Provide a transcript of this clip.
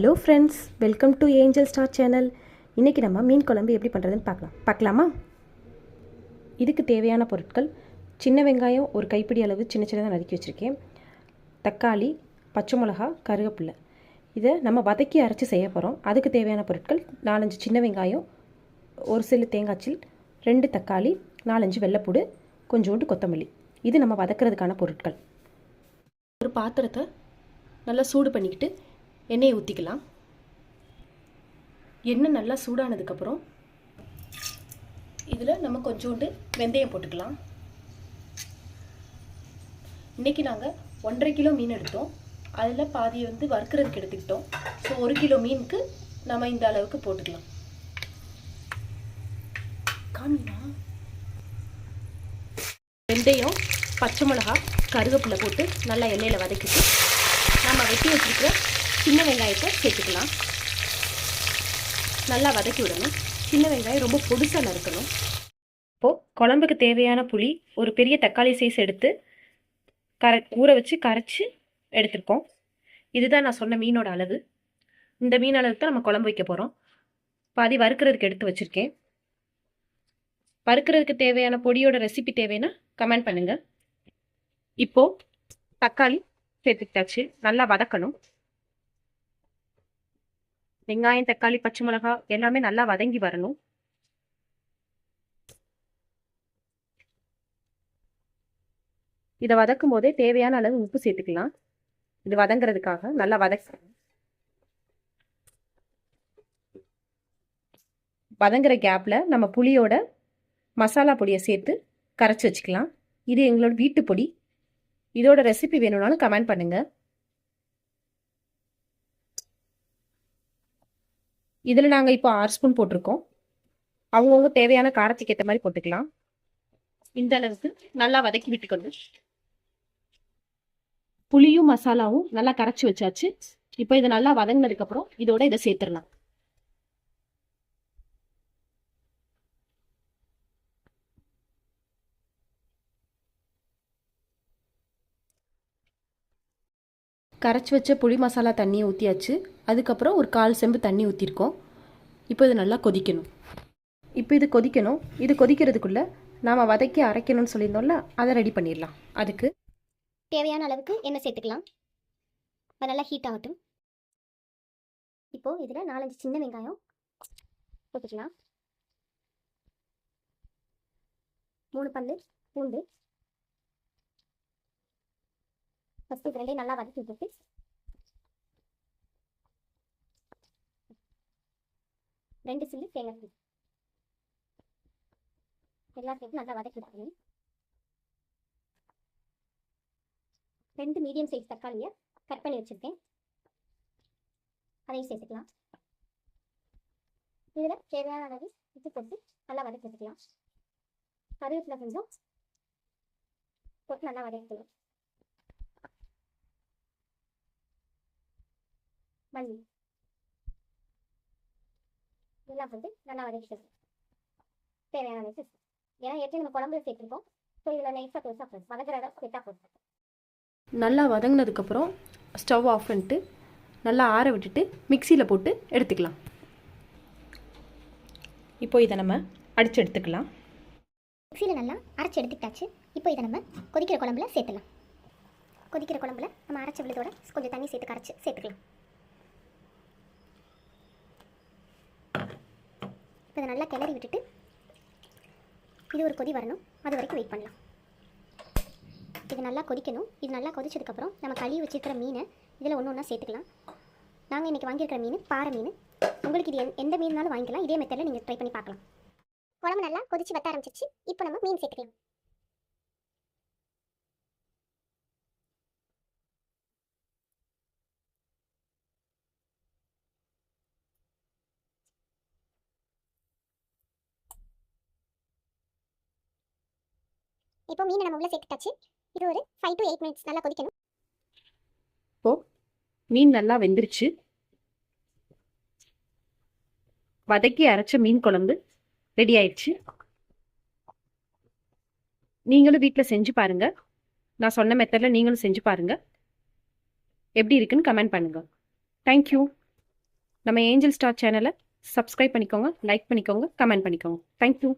Hello friends welcome to angel star channel இன்றைக்கி நம்ம மீன் குழம்பு எப்படி பண்ணுறதுன்னு பார்க்கலாம். பார்க்கலாமா? இதுக்கு தேவையான பொருட்கள் சின்ன வெங்காயம் ஒரு கைப்பிடி அளவு சின்ன சின்னதாக நறுக்கி வச்சுருக்கேன். தக்காளி பச்சை மிளகா கருவேப்பில்லை இதை நம்ம வதக்கி அரைச்சி செய்ய போகிறோம் அதுக்கு தேவையான பொருட்கள் நாலஞ்சு சின்ன வெங்காயம் ஒரு சில தேங்காய்ச்சில் ரெண்டு தக்காளி நாலஞ்சு வெள்ளைப்பூடு கொஞ்சோண்டு கொத்தமல்லி. இது நம்ம வதக்கிறதுக்கான பொருட்கள். ஒரு பாத்திரத்தை நல்லா சூடு பண்ணிக்கிட்டு எண்ணெயை ஊற்றிக்கலாம் எண்ணெய் நல்லா சூடானதுக்கப்புறம் இதில் நம்ம கொஞ்சோண்டு வெந்தயம் போட்டுக்கலாம். இன்றைக்கி நாங்கள் ஒன்றரை கிலோ மீன் எடுத்தோம். அதில் பாதி வந்து வறுக்கிறதுக்கு எடுத்துக்கிட்டோம். ஸோ ஒரு கிலோ மீனுக்கு நம்ம இந்த அளவுக்கு போட்டுக்கலாம். காமிங்களா வெந்தயம் பச்சை மிளகா கருவேப்பிலை போட்டு நல்லா எண்ணெயில் வதக்கிட்டு நம்ம வெட்டி வச்சுருக்கிற சின்ன வெங்காயத்தை சேர்த்துக்கலாம். நல்லா வதக்கி விடணும். சின்ன வெங்காயம் ரொம்ப பொடுசாக நறுக்கணும். இப்போது குழம்புக்கு தேவையான புளி ஒரு பெரிய தக்காளி சைஸ் எடுத்து கர ஊற வச்சு கரைச்சி எடுத்திருக்கோம். இதுதான் நான் சொன்ன மீனோட அளவு. இந்த மீன் அளவுக்கு தான் நம்ம குழம்பு வைக்க போகிறோம் பாதி வறுக்கிறதுக்கு எடுத்து வச்சுருக்கேன். வறுக்கிறதுக்கு தேவையான பொடியோட ரெசிபி தேவைன்னா கமெண்ட் பண்ணுங்கள் இப்போது தக்காளி சேர்த்துக்கிட்டாச்சு. நல்லா வதக்கணும். வெங்காயம் தக்காளி பச்சை மிளகா எல்லாமே நல்லா வதங்கி வரணும். இதை வதக்கும் போதே தேவையான அளவு உப்பு சேர்த்துக்கலாம். இது வதங்குறதுக்காக நல்லா வதக்கணும் வதங்குற கேப்பில் நம்ம புளியோட மசாலா பொடியை சேர்த்து கரைச்சி வச்சுக்கலாம். இது எங்களோட வீட்டு பொடி. இதோட ரெசிபி வேணும்னாலும் கமெண்ட் பண்ணுங்கள் இதில் நாங்கள் இப்போ ஆறு ஸ்பூன் போட்டிருக்கோம். அவங்கவுங்க தேவையான காரத்துக்கு ஏற்ற மாதிரி போட்டுக்கலாம். இந்த அளவுக்கு நல்லா வதக்கி விட்டுக்கணும் புளியும் மசாலாவும் நல்லா கரைச்சி வச்சாச்சு. இப்போ இதை நல்லா வதங்கினதுக்கப்புறம் இதோட இதை சேர்த்துடலாம். கரைச்சி வச்ச புளி மசாலா தண்ணியை ஊற்றியாச்சு அதுக்கப்புறம் ஒரு கால் செம்பு தண்ணி ஊற்றிருக்கோம் இப்போ இது நல்லா கொதிக்கணும். இப்போ இது கொதிக்கணும். இது கொதிக்கிறதுக்குள்ளே நாம் வதக்கி அரைக்கணும்னு சொல்லியிருந்தோம்ல அதை ரெடி பண்ணிடலாம். அதுக்கு தேவையான அளவுக்கு எண்ணெய் சேர்த்துக்கலாம். அது நல்லா ஹீட் ஆகட்டும். இப்போது இதில் நாலஞ்சு சின்ன வெங்காயம் போட்டுக்கலாம். மூணு பல்லு பூண்டு. ஃபஸ்ட்டு இது ரெண்டையும் நல்லா வதக்கி விட்டுட்டு ரெண்டு சில்லு தேங்காய் பூ எல்லாம் சேர்த்து நல்லா வதக்கி ரெண்டு மீடியம் சைஸ் தக்காளியை கட் பண்ணி வச்சுருக்கேன். அதையும் சேர்த்துக்கலாம். இதில் தேவையான அளவு இது போட்டு நல்லா வதக்கி வச்சுக்கலாம் கருவேப்பில கொஞ்சம் போட்டு நல்லா வதக்கிக்கலாம் மல்லி. இதெல்லாம் போட்டு நல்லா வதக்கிட்டு தேவையான அளவுக்கு ஏன்னா ஏற்கனவே நம்ம குழம்புல சேர்த்துருக்கோம். ஸோ இதில் நைஸாக பெருசாக வதக்கிற அளவுக்கு சேர்த்தா போதும் நல்லா வதங்கினதுக்கப்புறம் ஸ்டவ் ஆஃப் பண்ணிட்டு நல்லா ஆற விட்டுட்டு மிக்சியில் போட்டு எடுத்துக்கலாம். இப்போ இதை நம்ம அடித்து எடுத்துக்கலாம். மிக்சியில் நல்லா அரைச்சி எடுத்துக்கிட்டாச்சு. இப்போ இதை நம்ம கொதிக்கிற குழம்புல சேர்த்துலாம். கொதிக்கிற குழம்புல நம்ம அரைச்ச விழுதோட கொஞ்சம் தண்ணி சேர்த்து கரைச்சி சேர்த்துக்கலாம். இப்போ இதை நல்லா கிளறி விட்டுட்டு இது ஒரு கொதி வரணும். அது வரைக்கும் வெயிட் பண்ணலாம். இது நல்லா கொதிக்கணும். இது நல்லா கொதிச்சதுக்கப்புறம் நம்ம கழுவி வச்சுருக்கிற மீனை இதில் ஒன்று ஒன்றா சேர்த்துக்கலாம். நாங்கள் இன்றைக்கி வாங்கியிருக்கிற மீன் பாறை மீன். உங்களுக்கு இது எந்த- எந்த மீன்னாலும் வாங்கிக்கலாம். இதே மெத்தடில் நீங்கள் ட்ரை பண்ணி பார்க்கலாம். குழம்பு நல்லா கொதிச்சு வத்த ஆரம்பிச்சிச்சு இப்போ நம்ம மீன் சேர்த்துக்கலாம். இப்போ மீனை நம்ம உள்ள சேர்த்துட்டாச்சு. இது ஒரு ஃபைவ் டு எயிட் மினிட்ஸ் நல்லா கொதிக்கணும். மீன் நல்லா வெந்துருச்சு. வதக்கி அரைச்ச மீன் குழம்பு ரெடி ஆயிடுச்சு. நீங்களும் வீட்டில் செஞ்சு பாருங்க. நான் சொன்ன மெத்தடில் நீங்களும் செஞ்சு பாருங்க. எப்படி இருக்குன்னு கமெண்ட் பண்ணுங்க. தேங்க்யூ நம்ம ஏஞ்சல் ஸ்டார் சேனலை சப்ஸ்கிரைப் பண்ணிக்கோங்க லைக் பண்ணிக்கோங்க கமெண்ட் பண்ணிக்கோங்க. Thank you